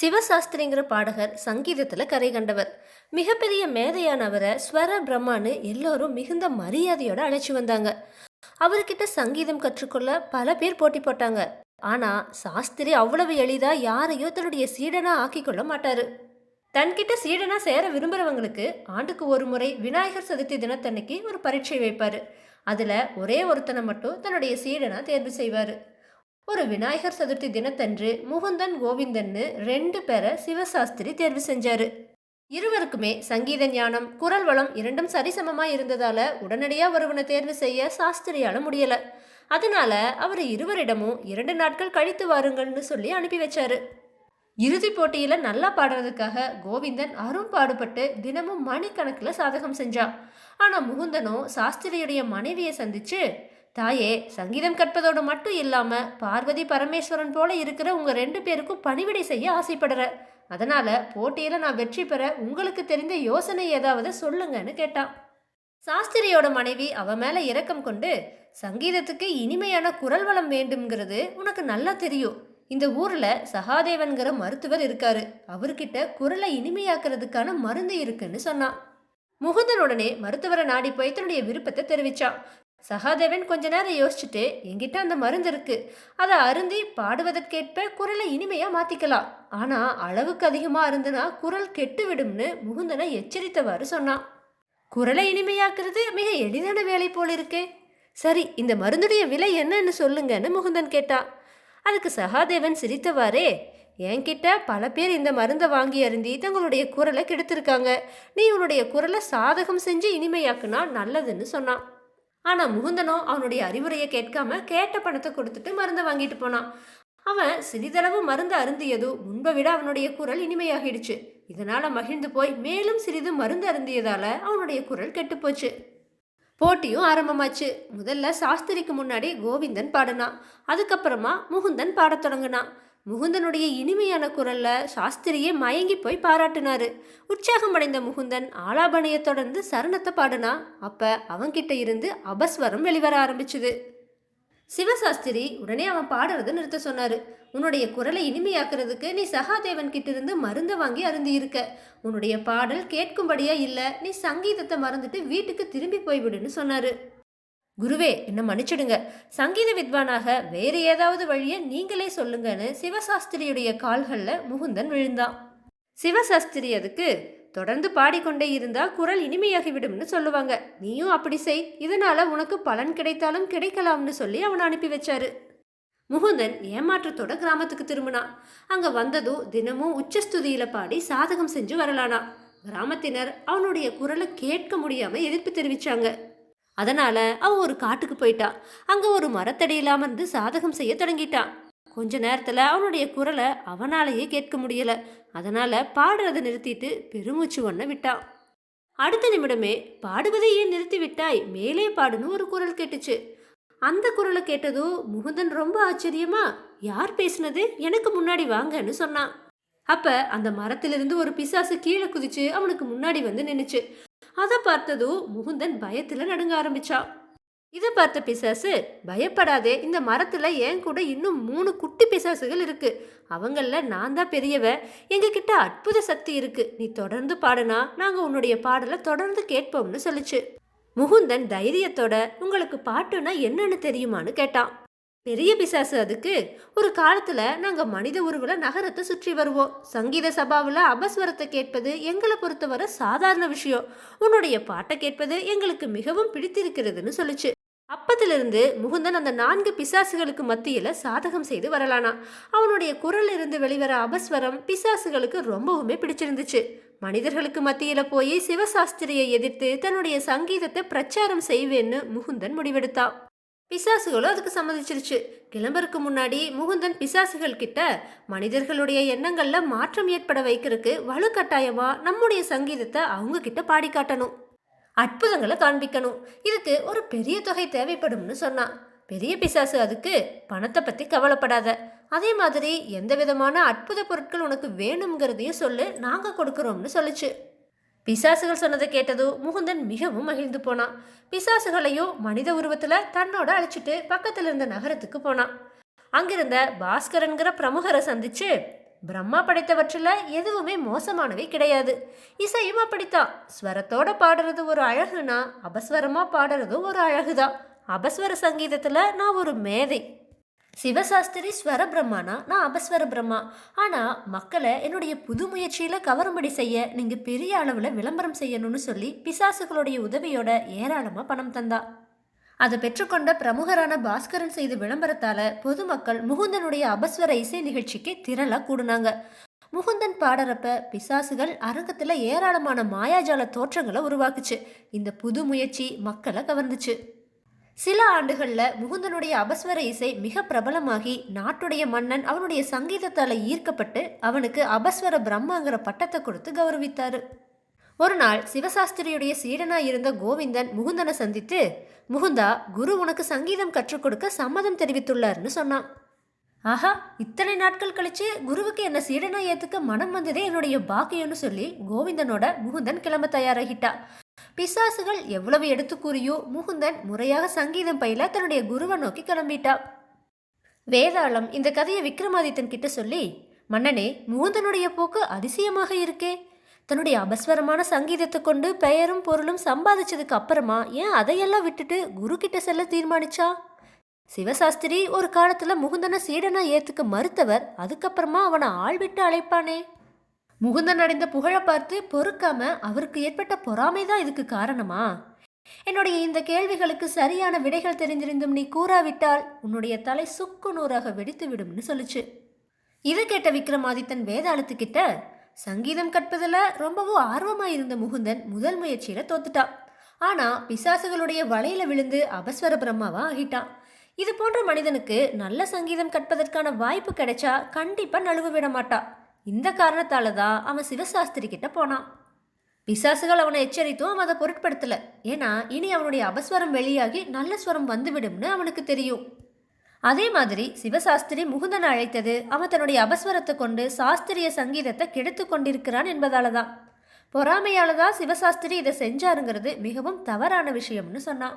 சிவசாஸ்திரிங்கிற பாடகர் சங்கீதத்தில் கரை கண்டவர். மிகப்பெரிய மேதையானவரை ஸ்வர பிரம்மான்னு எல்லோரும் மிகுந்த மரியாதையோடு அழைச்சி வந்தாங்க. அவர்கிட்ட சங்கீதம் கற்றுக்கொள்ள பல பேர் போட்டி போட்டாங்க. ஆனால் சாஸ்திரி அவ்வளவு எளிதாக யாரையும் தன்னுடைய சீடனாக ஆக்கிக்கொள்ள மாட்டார். மாட்டாரு தன்கிட்ட சீடனா சேர விரும்புகிறவங்களுக்கு ஆண்டுக்கு ஒரு முறை விநாயகர் சதுர்த்தி தினத்தன்னைக்கு ஒரு பரீட்சை வைப்பார். அதில் ஒரே ஒருத்தனை மட்டும் தன்னுடைய சீடனாக தேர்வு செய்வார். ஒரு விநாயகர் சதுர்த்தி தினத்தன்று முகுந்தன் கோவிந்தன்னு ரெண்டு பேரை சிவசாஸ்திரி தேர்வு செஞ்சாரு. இருவருக்குமே சங்கீத ஞானம் குரல் வளம் இரண்டும் சரிசமமாக இருந்ததால உடனடியாக ஒருவனை தேர்வு செய்ய சாஸ்திரியால முடியல. அதனால அவர் இருவரிடமும் இரண்டு நாட்கள் கழித்து வாருங்கள்னு சொல்லி அனுப்பி வச்சாரு. இறுதிப் போட்டியில் நல்லா பாடுறதுக்காக கோவிந்தன் அரும் பாடுபட்டு தினமும் மணிக்கணக்கில் சாதகம் செஞ்சான். ஆனால் முகுந்தனும் சாஸ்திரியுடைய மனைவியை சந்திச்சு தாயே சங்கீதம் கற்பதோடு மட்டும் இல்லாமல் பார்வதி பரமேஸ்வரன் போல இருக்கிற உங்கள் ரெண்டு பேருக்கும் பணிவிடை செய்ய ஆசைப்படுற. அதனால் போட்டியில் நான் வெற்றி பெற உங்களுக்கு தெரிந்த யோசனை ஏதாவது சொல்லுங்கன்னு கேட்டான். சாஸ்திரியோட மனைவி அவ மேலே இரக்கம் கொண்டு சங்கீதத்துக்கு இனிமையான குரல் வளம் வேண்டும்ங்கிறது உனக்கு நல்லா தெரியும். இந்த ஊரில் சகாதேவன்கிற மருத்துவர் இருக்காரு. அவர்கிட்ட குரலை இனிமையாக்குறதுக்கான மருந்து இருக்குன்னு சொன்னான். முகுந்தன் உடனே மருத்துவரை நாடி போய் தன்னுடைய விருப்பத்தை தெரிவித்தான் சகாதேவன் கொஞ்ச நேரம் யோசிச்சுட்டு என்கிட்ட அந்த மருந்து இருக்கு. அதை அருந்தி பாடுவதற்கேற்ப குரலை இனிமையா மாத்திக்கலாம். ஆனா அளவுக்கு அதிகமா இருந்துனா குரல் கெட்டு விடும்னு முகுந்தனை எச்சரித்தவாறு சொன்னான். குரலை இனிமையாக்குறது மிக எளிதான வேலை போல் இருக்கே. சரி இந்த மருந்துடைய விலை என்னன்னு சொல்லுங்கன்னு முகுந்தன் கேட்டான் அதுக்கு சகாதேவன் சிரித்தவாறே என்கிட்ட பல பேர் இந்த மருந்தை வாங்கி அருந்தி தங்களுடைய குரலை கெடுத்திருக்காங்க. நீ உன்னுடைய குரலை சாதகம் செஞ்சு இனிமையாக்குனா நல்லதுன்னு சொன்னான். ஆனால் முகுந்தனோ அவனுடைய அறிவுரையை கேட்காம கேட்ட பணத்தை கொடுத்துட்டு மருந்தை வாங்கிட்டு போனான். அவன் சிறிதளவு மருந்து அருந்தியதும் முன்பை விட அவனுடைய குரல் இனிமையாகிடுச்சு. இதனால மகிழ்ந்து போய் மேலும் சிறிது மருந்து அருந்தியதால அவனுடைய குரல் கெட்டுப்போச்சு. போட்டியும் ஆரம்பமாச்சு. முதல்ல சாஸ்திரிக்கு முன்னாடி கோவிந்தன் பாடினான். அதுக்கப்புறமா முகுந்தன் பாடத் தொடங்கினான். முகுந்தனுடைய இனிமையான குரல்ல சாஸ்திரியே மயங்கி போய் பாராட்டினாரு. உற்சாகம் அடைந்த முகுந்தன் ஆலாபனையை தொடர்ந்து சரணத்தை பாடினா அப்ப அவன்கிட்ட இருந்து அபஸ்வரம் வெளிவர ஆரம்பிச்சுது. சிவசாஸ்திரி உடனே அவன் பாடுறதை நிறுத்த சொன்னாரு. உன்னுடைய குரலை இனிமையாக்குறதுக்கு நீ சகாதேவன் கிட்ட இருந்து மருந்தை வாங்கி அருந்தி இருக்க உன்னுடைய பாடல் கேட்கும்படியா இல்ல நீ சங்கீதத்தை மறந்துட்டு வீட்டுக்கு திரும்பி போய்விடுன்னு சொன்னாரு. குருவே என்ன மன்னிச்சிடுங்க. சங்கீத வித்வானாக வேறு ஏதாவது வழியை நீங்களே சொல்லுங்கன்னு சிவசாஸ்திரியுடைய கால்களில் முகுந்தன் விழுந்தான். சிவசாஸ்திரி அதுக்கு தொடர்ந்து பாடிக்கொண்டே இருந்தால் குரல் இனிமையாகிவிடும்னு சொல்லுவாங்க. நீயும் அப்படி செய். இதனால உனக்கு பலன் கிடைத்தாலும் கிடைக்கலாம்னு சொல்லி அவனை அனுப்பி வச்சாரு. முகுந்தன் ஏமாற்றத்தோட கிராமத்துக்கு திரும்பினான். அங்கே வந்ததும் தினமும் உச்சஸ்துதியில் பாடி சாதகம் செஞ்சு வரலானா கிராமத்தினர் அவனுடைய குரலை கேட்க முடியாமல் எதிர்ப்பு தெரிவித்தாங்க அதனால அவன் ஒரு காட்டுக்கு போயிட்டான் அங்கே ஒரு மரத்தடியில அமர்ந்து சாதகம் செய்ய தொடங்கிட்டான் கொஞ்ச நேரத்தில் அவனுடைய குரலை அவனாலேயே கேட்க முடியல. அதனால பாடுறதை நிறுத்திட்டு பெருமூச்சு ஒன்ன விட்டான் அடுத்த நிமிடமே பாடுவதை ஏன் நிறுத்தி விட்டாய் மேலே பாடுன்னு ஒரு குரல் கேட்டுச்சு. அந்த குரலை கேட்டதும் முகுந்தன் ரொம்ப ஆச்சரியமா யார் பேசுனது? எனக்கு முன்னாடி வாங்கன்னு சொன்னான். அப்ப அந்த மரத்திலிருந்து ஒரு பிசாசு கீழே குதிச்சு அவனுக்கு முன்னாடி வந்து நின்றுச்சு அதை பார்த்ததும் முகுந்தன் பயத்தில் நடுங்க ஆரம்பிச்சான் இதை பார்த்த பிசாசு பயப்படாதே இந்த மரத்தில் என் கூட இன்னும் மூணு குட்டி பிசாசுகள் இருக்கு. அவங்களில் நான் தான் பெரியவ. எங்ககிட்ட அற்புத சக்தி இருக்கு. நீ தொடர்ந்து பாடுனா நாங்கள் உன்னுடைய பாடலை தொடர்ந்து கேட்போம்னு சொல்லுச்சு. முகுந்தன் தைரியத்தோட உங்களுக்கு பாட்டுனா என்னன்னு தெரியுமான்னு கேட்டான். பெரிய பிசாசு அதுக்கு. ஒரு காலத்துல நாங்க மனித உருவுல நகரத்தை சுற்றி வருவோம். சங்கீத சபாவில் அபஸ்வரத்தை கேட்பது எங்களை பொறுத்தவரை சாதாரண விஷயம். உன்னுடைய பாட்டை கேட்பது எங்களுக்கு மிகவும் பிடித்திருக்கிறதுன்னு சொல்லுச்சு. அப்பத்திலிருந்து முகுந்தன் அந்த நான்கு பிசாசுகளுக்கு மத்தியில சாதகம் செய்து வரலானா. அவனுடைய குரல் இருந்து வெளிவர அபஸ்வரம் பிசாசுகளுக்கு ரொம்பவுமே பிடிச்சிருந்துச்சு. மனிதர்களுக்கு மத்தியில போய் சிவசாஸ்திரியை எதிர்த்து தன்னுடைய சங்கீதத்தை பிரச்சாரம் செய்வேன்னு முகுந்தன் முடிவெடுத்தான். பிசாசுகளும் அதுக்கு சம்மதிச்சிருச்சு. கிளம்புறதுக்கு முன்னாடி முகுந்தன் பிசாசுகள் கிட்ட மனிதர்களுடைய எண்ணங்களில் மாற்றம் ஏற்பட வைக்கிறதுக்கு வலுக்கட்டாயமாக நம்முடைய சங்கீதத்தை அவங்க கிட்ட பாடி காட்டணும். அற்புதங்களை காண்பிக்கணும். இதுக்கு ஒரு பெரிய தொகை தேவைப்படும்னு சொன்னான். பெரிய பிசாசு அதுக்கு பணத்தை பற்றி கவலைப்படாத. அதே மாதிரி எந்த விதமான அற்புத பொருட்கள் உனக்கு வேணுங்கிறதையும் சொல்லு நாங்கள் கொடுக்குறோம்னு சொல்லுச்சு. பிசாசுகள் சொன்னதை கேட்டதும் முகுந்தன் மிகவும் மகிழ்ந்து போனான். பிசாசுகளையும் மனித உருவத்தில் தன்னோட அழைச்சிட்டு பக்கத்தில் இருந்த நகரத்துக்கு போனான். அங்கிருந்த பாஸ்கரன்கிற பிரமுகரை சந்திச்சு பிரம்மா படைத்தவற்றில் எதுவுமே மோசமானவை கிடையாது. இசையும் அப்படித்தான். ஸ்வரத்தோட பாடுறது ஒரு அழகுனா அபஸ்வரமாக பாடுறதும் ஒரு அழகுதான். அபஸ்வர சங்கீதத்தில் நான் ஒரு மேதை. சிவசாஸ்திரி ஸ்வர பிரம்மானா நான் அபஸ்வர பிரம்மா ஆனால் மக்களை என்னுடைய புது முயற்சியில் கவரும்படி செய்ய நீங்கள் பெரிய அளவில் விளம்பரம் செய்யணும்னு சொல்லி பிசாசுகளுடைய உதவியோட ஏராளமாக பணம் தந்தா. அதை பெற்றுக்கொண்ட பிரமுகரான பாஸ்கரன் செய்த விளம்பரத்தால் பொதுமக்கள் முகுந்தனுடைய அபஸ்வர இசை நிகழ்ச்சிக்கு திரளாக கூடுனாங்க. முகுந்தன் பாடுறப்ப பிசாசுகள் அரங்கத்தில் ஏராளமான மாயாஜால தோற்றங்களை உருவாக்குச்சு. இந்த புது முயற்சி மக்களை கவர்ந்துச்சு. சில ஆண்டுகளில் முகுந்தனுடைய அபஸ்வர இசை மிக பிரபலமாகி நாட்டுடைய மன்னன் அவனுடைய சங்கீதத்தால் ஈர்க்கப்பட்டு அவனுக்கு அபஸ்வர பிரம்மாங்கிற பட்டத்தை கொடுத்து கௌரவித்தாரு. ஒரு நாள் சிவசாஸ்திரியுடைய சீடனாக இருந்த கோவிந்தன் முகுந்தனை சந்தித்து முகுந்தா குரு உனக்கு சங்கீதம் கற்றுக் கொடுக்க சம்மதம் தெரிவித்துள்ளார்னு சொன்னான். ஆஹா இத்தனை நாட்கள் கழிச்சு குருவுக்கு என்ன சீடனா ஏத்துக்க மனம் வந்ததே என்னுடைய பாக்கியம்னு சொல்லி கோவிந்தனோட முகுந்தன் கிளம்ப தயாராகிட்டா. பிசாசுகள் எவ்வளவு எடுத்து கூறியோ முகுந்தன் முறையாக சங்கீதம் பயில தன்னுடைய குருவை நோக்கி கிளம்பிட்டா வேதாளம் இந்த கதையை விக்ரமாதித்தன் கிட்ட சொல்லி மன்னனே முகுந்தனுடைய போக்கு அதிசயமாக இருக்கே. தன்னுடைய அபஸ்வரமான சங்கீதத்தை கொண்டு பெயரும் பொருளும் சம்பாதிச்சதுக்கு அப்புறமா ஏன் அதையெல்லாம் விட்டுட்டு குரு கிட்ட செல்ல தீர்மானிச்சா? சிவசாஸ்திரி ஒரு காலத்துல முகுந்தனை சீடனா ஏத்துக்க மறுத்தவர் அதுக்கப்புறமா அவனை ஆள் விட்டு அழைப்பானே. முகுந்தன் அடைந்த புகழை பார்த்து பொறுக்காம அவருக்கு ஏற்பட்ட பொறாமை தான் இதுக்கு காரணமா? என்னுடைய இந்த கேள்விகளுக்கு சரியான விடைகள் தெரிந்திருந்தும் நீ கூறாவிட்டால் உன்னுடைய தலை சுக்கு நூறாக வெடித்து விடும்னு சொல்லுச்சு. இதை கேட்ட விக்ரமாதித்தன் வேதாளத்துக்கிட்ட சங்கீதம் கற்பதில் ரொம்பவும் ஆர்வமாக இருந்த முகுந்தன் முதல் முயற்சியில் தோத்துட்டான் ஆனால் பிசாசுகளுடைய வலையில விழுந்து அபஸ்வர பிரம்மாவா ஆகிட்டான் இது போன்ற மனிதனுக்கு நல்ல சங்கீதம் கற்பதற்கான வாய்ப்பு கிடைச்சா கண்டிப்பாக நழுவ விட மாட்டான் இந்த காரணத்தால தான் அவன் சிவசாஸ்திரி கிட்ட போனான். பிசாசுகள் அவனை எச்சரித்தும் அவன் அதை பொருட்படுத்தல. ஏன்னா இனி அவனுடைய அபஸ்வரம் வெளியாகி நல்ல ஸ்வரம் வந்துவிடும்னு அவனுக்கு தெரியும். அதே மாதிரி சிவசாஸ்திரி முகுந்தன் அழைத்தது அவன் தன்னுடைய அபஸ்வரத்தை கொண்டு சாஸ்திரிய சங்கீதத்தை கெடுத்து கொண்டிருக்கிறான் என்பதால தான் பொறாமையால தான் சிவசாஸ்திரி இதை செஞ்சாருங்கிறது மிகவும் தவறான விஷயம்னு சொன்னான்.